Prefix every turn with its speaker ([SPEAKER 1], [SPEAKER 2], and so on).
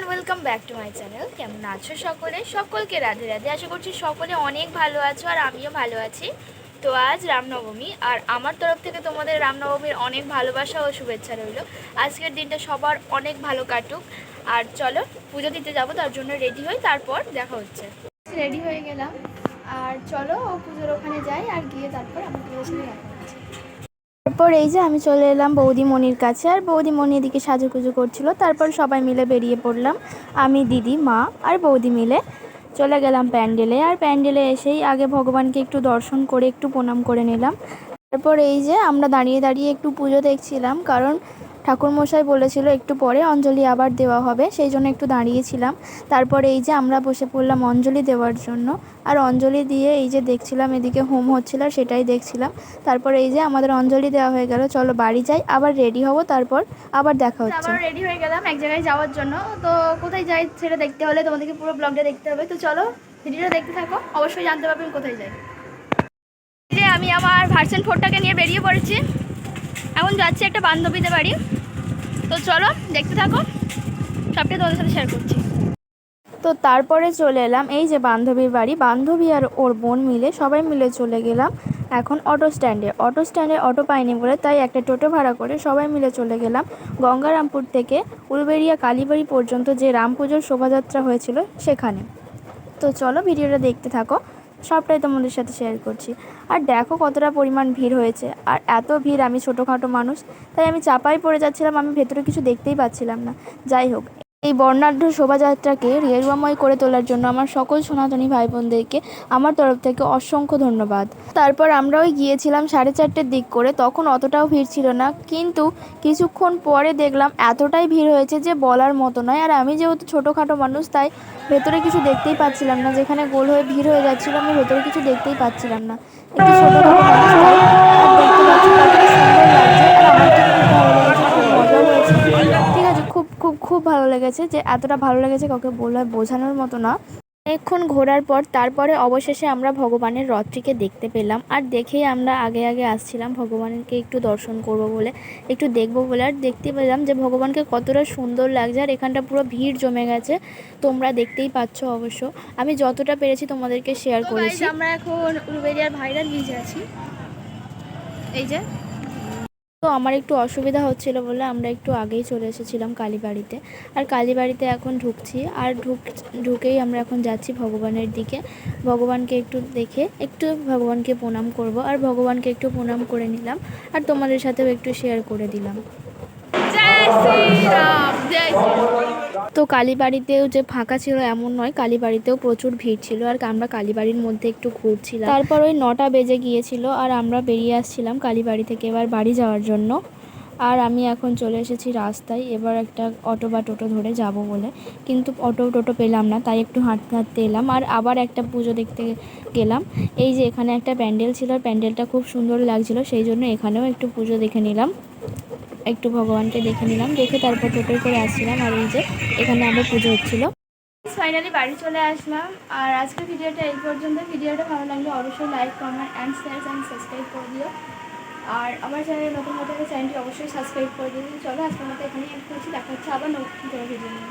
[SPEAKER 1] And welcome back to my channel কেমন আছো সকলে? সকলকে রাধে রাধে। আশা করছি সকলে অনেক ভালো আছো আর আমিও ভালো আছি। তো আজ রামনবমী আর আমার তরফ থেকে তোমাদের রামনবমীর অনেক ভালোবাসা ও শুভেচ্ছা রইল। আজকের দিনটা সবার অনেক ভালো কাটুক। আর চলো, পুজো দিতে যাব, তার জন্য রেডি হই, তারপর দেখা হচ্ছে। রেডি হয়ে গেলাম। আর চলো, পুজোর ওখানে যাই আর গিয়ে তারপর আমার পুজোর হচ্ছে তারপর এই যে আমি চলে এলাম বৌদিমণির কাছে আর বৌদিমণি এদিকে সাজুকুজু করছিল। তারপর সবাই মিলে বেরিয়ে পড়লাম। আমি, দিদি, মা আর বৌদি মিলে চলে গেলাম প্যান্ডেলে। আর প্যান্ডেলে এসেই আগে ভগবানকে একটু দর্শন করে, একটু প্রণাম করে নিলাম। তারপর এই যে আমরা দাঁড়িয়ে দাঁড়িয়ে একটু পুজো দেখছিলাম। কারণ ঠাকুরমশাই বলেছিল একটু পরে অঞ্জলি আবার দেওয়া হবে, সেই জন্য একটু দাঁড়িয়েছিলাম। তারপর এই যে আমরা বসে পড়লাম অঞ্জলি দেওয়ার জন্য, আর অঞ্জলি দিয়ে এই যে দেখছিলাম এদিকে হোম হচ্ছিল সেটাই দেখছিলাম। তারপর এই যে আমাদের অঞ্জলি দেওয়া হয়ে গেল, চলো বাড়ি যাই, আবার রেডি হব, তারপর আবার দেখা হচ্ছে। আবার রেডি হয়ে গেলাম এক জায়গায় যাওয়ার জন্য। তো কোথায় যাই সেটা দেখতে হলে তোমাদেরকে পুরো ব্লগটা দেখতে হবে। তো চলো ভিডিওটা দেখতে থাকো, অবশ্যই জানতে পারবে কোথায় যাই। যে আমি আমার ভার্সন ফোরটাকে নিয়ে বেরিয়ে পড়েছি। এখন যাচ্ছি একটা বান্ধবীদের বাড়ি। তো চলো, দেখতে থাকো। সবটাই তোমাদের সাথে শেয়ার করছি। তো তারপরে চলে এলাম এই যে বান্ধবীর বাড়ি। বান্ধবী আর ওর বোন মিলে সবাই মিলে চলে গেলাম এখন অটো স্ট্যান্ডে অটো স্ট্যান্ডে অটো পাইনি বলে তাই একটা টোটো ভাড়া করে সবাই মিলে চলে গেলাম গঙ্গারামপুর থেকে উলবেড়িয়া কালীবাড়ি পর্যন্ত যে রাম পুজোর শোভাযাত্রা হয়েছিল সেখানে। তো চলো ভিডিওটা দেখতে থাকো। সবটাই তোমাদের সাথে শেয়ার করছি। আর দেখো কতটা পরিমাণ ভিড় হয়েছে। আর এত ভিড়, আমি ছোটোখাটো মানুষ, তাই আমি চাপাই পড়ে যাচ্ছিলাম, আমি ভেতরে কিছু দেখতেই পাচ্ছিলাম না। যাই হোক এই বর্ণাঢ্য শোভাযাত্রাকে রেরুয়াময় করে তোলার জন্য আমার সকল সনাতনী ভাই বোনদেরকে আমার তরফ থেকে অসংখ্য ধন্যবাদ। তারপর আমরা ওই গিয়েছিলাম সাড়ে চারটের দিক করে, তখন অতটাও ভিড় ছিল না, কিন্তু কিছুক্ষণ পরে দেখলাম এতটাই ভিড় হয়েছে যে বলার মতো নয়। আর আমি যেহেতু ছোটোখাটো মানুষ, তাই ভেতরে কিছু দেখতেই পাচ্ছিলাম না। যেখানে গোল হয়ে ভিড় হয়ে যাচ্ছিল, আমি ভেতরে কিছু দেখতেই পাচ্ছিলাম না। একটু ছোটোখাটো খুব ভালো লেগেছে যে এতটা ভালো লেগেছে কাউকে বলে বোঝানোর মতো না। অনেকক্ষণ ঘোরার পর তারপরে অবশেষে আমরা ভগবানের রথটিকে দেখতে পেলাম। আর দেখেই আমরা আগে আগে আসছিলাম ভগবানকে একটু দর্শন করব বলে একটু দেখব বলে। আর দেখতে পেলাম যে ভগবানকে কতটা সুন্দর লাগছে। আর এখানটা পুরো ভিড় জমে গেছে। তোমরা দেখতেই পাচ্ছ অবশ্য। আমি যতটা পেরেছি তোমাদেরকে শেয়ার করেছি। আমরা এখন উলবেরিয়ার ভাইরাল ব্রিজে আছি। এই যে তো আমার একটু অসুবিধা হচ্ছিল বলে আমরা একটু আগেই চলে এসেছিলাম কালীবাড়িতে। আর কালীবাড়িতে এখন ঢুকছি। আর ঢুক, ঢুকেই আমরা এখন যাচ্ছি ভগবানের দিকে। ভগবানকে একটু দেখে, একটু ভগবানকে প্রণাম করব। আর ভগবানকে একটু প্রণাম করে নিলাম। আর তোমাদের সাথেও একটু শেয়ার করে দিলাম। তো কালীবাড়িতেও যে ফাঁকা ছিল এমন নয়, কালীবাড়িতেও প্রচুর ভিড় ছিল আর আমরা কালীবাড়ির মধ্যে একটু ঘুরছিলাম। তারপর ওই নটা বেজে গিয়েছিল আর আমরা বেরিয়ে আসছিলাম কালীবাড়ি থেকে এবার বাড়ি যাওয়ার জন্য। আর আমি এখন চলে এসেছি রাস্তায়, এবার একটা অটো বা টোটো ধরে যাব বলে। কিন্তু অটো টোটো পেলাম না, তাই একটু হাঁটতে হাঁটতে এলাম। আর আবার একটা পুজো দেখতে গেলাম। এই যে এখানে একটা প্যান্ডেল ছিল প্যান্ডেলটা খুব সুন্দর লাগছিল, সেই জন্য এখানেও একটু পুজো দেখে নিলাম। একটু ভগবানকে দেখে নিলাম, দেখে তারপর টোটোয় করে আসছিলাম আর এই যে এখানে আবার পুজো হচ্ছিল। ফাইনালি বাড়ি চলে আসলাম আর আজকের ভিডিওটা এই পর্যন্ত। ভিডিওটা ভালো লাগলে অবশ্যই like comment and share and subscribe করে দিও। আর আমার চ্যানেলে নতুন হলে চ্যানেলটি অবশ্যই সাবস্ক্রাইব করে দিও। চলো আজকের মতো এখানেই এড করছি। দেখা হচ্ছে আবার নতুন ভিডিও নিয়ে।